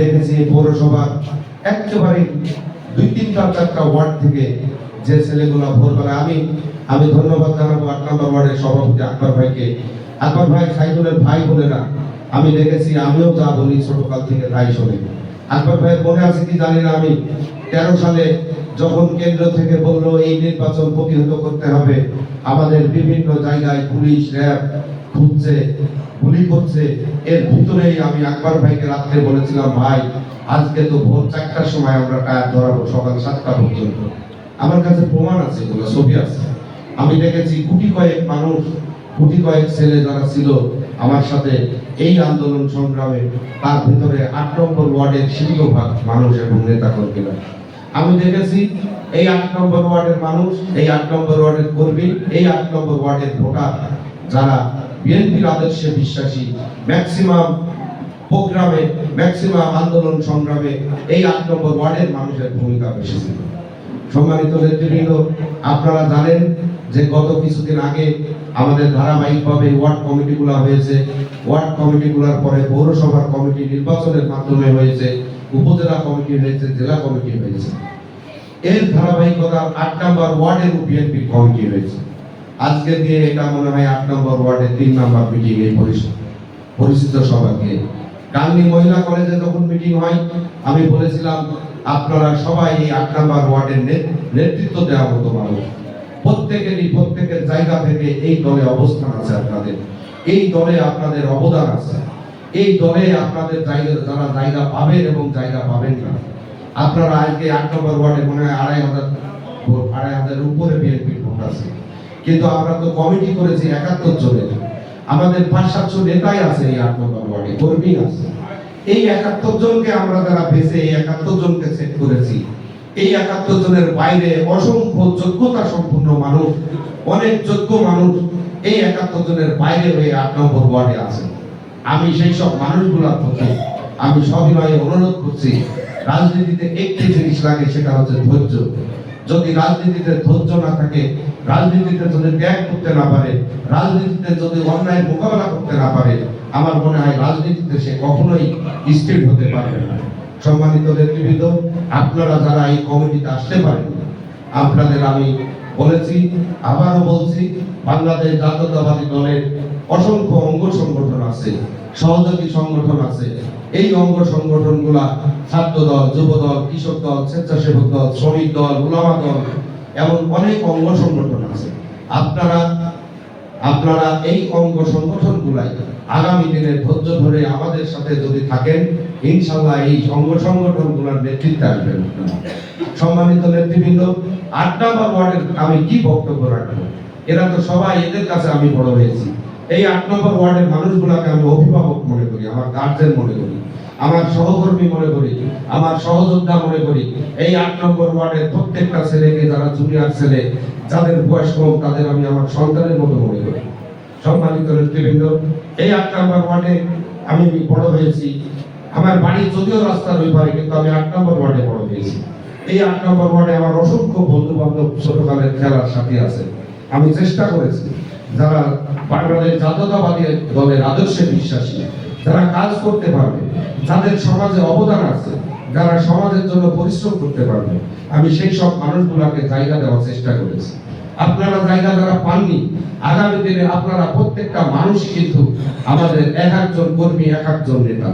দেখেছি এই পৌরসভার একেবারে দুই তিনটা চারটা ওয়ার্ড থেকে যে ছেলেগুলো ভোরবেলা, আমি আমি ধন্যবাদ জানাব আট নম্বর ওয়ার্ডের সভাপতি আকবর ভাইকে। আকবর ভাই, সাইদুলের ভাই বোনেরা, আমি দেখেছি, আমিও যা বলি ছোটকাল থেকে তাই শুনি। আকবর ভাইয়ের মনে আছে কি জানি না আমি, তেরো সালে যখন কেন্দ্র থেকে বলল এই নির্বাচন প্রতিহত করতে হবে, আমাদের বিভিন্ন জায়গায় পুলিশ, র্যাব খুঁজছে, গুলি করছে, এর ভিতরেই আমি আকবর ভাইকে রাত্রে বলেছিলাম, ভাই, আজকে তো ভোর চারটার সময় আমরা টায়ার ধরাবো, সকাল সাতটা পর্যন্ত। আমার কাছে প্রমাণ আছে, এগুলো ছবি আছে। আমি দেখেছি গুটি কয়েক মানুষ গুটি কয়েক ছেলে যারা ছিল আমার সাথে এই আন্দোলন সংগ্রামে, তার ভিতরে আট নম্বর ওয়ার্ডের সিংহভাগ মানুষ এবং নেতা কর্মীরা আমি দেখেছি এই আট নম্বর ওয়ার্ডের মানুষ, এই আট নম্বর ওয়ার্ডের কর্মী, এই আট নম্বর ওয়ার্ডের ভোটার যারা বিএনপির আদর্শে বিশ্বাসী ম্যাক্সিমাম প্রোগ্রামে, ম্যাক্সিমাম আন্দোলন সংগ্রামে এই আট নম্বর ওয়ার্ডের মানুষের ভূমিকা বেশি ছিল। সম্মানিত নেতৃবৃন্দ, আপনারা জানেন যে গত কিছুদিন আগে আমাদের ধারাবাহিকভাবে ওয়ার্ড কমিটিগুলো হয়েছে। ওয়ার্ড কমিটিগুলোর পরে পৌরসভার কমিটি নির্বাচনের মাধ্যমে হয়েছে, উপজেলা কমিটি হয়েছে, জেলা কমিটি হয়েছে। এর ধারাবাহিকতা আট নম্বর ওয়ার্ডের বিএনপি কমিটি হয়েছে। আজকে দিয়ে এটা মনে হয় আট নম্বর ওয়ার্ডে তিন নম্বর মিটিং এই পরিচিত সভাকে গান্ধী মহিলা কলেজে যখন মিটিং হয়, আমি বলেছিলাম, আপনারা সবাই এই আট নম্বর ওয়ার্ডের নেতৃত্ব দেওয়া মতো মানুষ। প্রত্যেকেরই প্রত্যেকের জায়গা থেকে এই দলে অবস্থান আছে আপনাদের। এই দলে আপনাদের অবদান আছে। এই দলে আপনাদের জায়গা যারা জায়গা পাবেন এবং জায়গা পাবেন না। আপনারা আজকে আট নম্বর ওয়ার্ডে মনে হয় আড়াই হাজার আড়াই হাজারের উপরে বিএনপির ভোট আছে। কিন্তু আমরা তো কমিটি করেছি একাত্তর জনের আমাদের পাঁচ সাতশো নেতাই আছে এই আট নম্বর ওয়ার্ডে, কর্মী আছে। এই একাত্তর জনকে আমরা যারা বেছে, এই একাত্তর জনকে সেট করেছি। এই একাত্তর জনের বাইরে অসংখ্য যোগ্যতা সম্পন্ন মানুষ, অনেক যোগ্য মানুষ এই একাত্তর জনের বাইরে হয়ে আট নম্বর ওয়ার্ডে আছে। আমি সেই সব মানুষগুলোর প্রতি আমি সবিনয়ে অনুরোধ করছি, রাজনীতিতে একটি জিনিস লাগে, সেটা হচ্ছে ধৈর্য। যদি রাজনীতিতে ধৈর্য না থাকে, রাজনীতিতে যদি ত্যাগ করতে না পারে, রাজনীতিতে যদি অন্যায়ের মোকাবেলা করতে না পারে, আমার মনে হয় রাজনীতিতে সে কখনোই স্থির হতে পারবে না। সম্মানিত নেতৃবৃন্দ, আপনারা যারা এই কমিটিতে আসতে পারেন, আপনাদের আমি বলেছি, আবারও বলছি, বাংলাদেশ জাতীয়তাবাদী দলের অসংখ্য অঙ্গ সংগঠন আছে, সহযোগী সংগঠন আছে এই অঙ্গ সংগঠনগুলা ছাত্র দল যুব দল কৃষক দল, স্বেচ্ছাসেবক দল, শ্রমিক দল, উলামা দল, এমন অনেক অঙ্গ সংগঠন আছে। আপনারা আপনারা এই অঙ্গ সংগঠন গুলাই আগামী দিনে ধৈর্য ধরে আমাদের সাথে যদি থাকেন ইনশাল্লাহ এই অঙ্গ সংগঠনগুলার নেতৃত্বে আসবেন সম্মানিত নেতৃবৃন্দ আট নম্বর ওয়ার্ডের আমি কি বক্তব্য রাখব? এরা তো সবাই এদের কাছে আমি বড় হয়েছি। এই আট নম্বর ওয়ার্ডের মানুষগুলাকে আমি অভিভাবক মনে করি, আমার গার্জেন মনে করি, আমার সহকর্মী মনে করি, আমার সহযোদ্ধা মনে করি। এই আট নম্বর ওয়ার্ডের প্রত্যেকটা ছেলেকে যারা জুনিয়র ছেলে, যাদের বয়স কম, তাদের আমি আমার সন্তানের মতো মনে করি। সম্মানিত নেতৃবৃন্দ, এই আট নম্বর ওয়ার্ডে আমি বড় হয়েছি। আমার বাড়ি যদিও রাস্তার ওই পারে, কিন্তু আমি আট নম্বর ওয়ার্ডে বড় হয়েছি। এই আট নম্বর ওয়ার্ডে আমার অসংখ্য বন্ধু বান্ধব ছোটকালের খেলার সাথী আছে। আমি চেষ্টা করেছি, যারা বাংলাদেশ জাতীয়তাবাদী দলের আদর্শে বিশ্বাসী। যারা কাজ করতে পারবে, যাদের সমাজে অবদান আছে, যারা সমাজের জন্য পরিশ্রম করতে পারবে, আমি সেই সব মানুষগুলোকে জায়গা দেওয়ার চেষ্টা করেছি। আপনারা জায়গা যারা পাননি, আগামী দিনে আপনারা প্রত্যেকটা মানুষ কিন্তু আমাদের এক একজন কর্মী, এক একজন নেতা।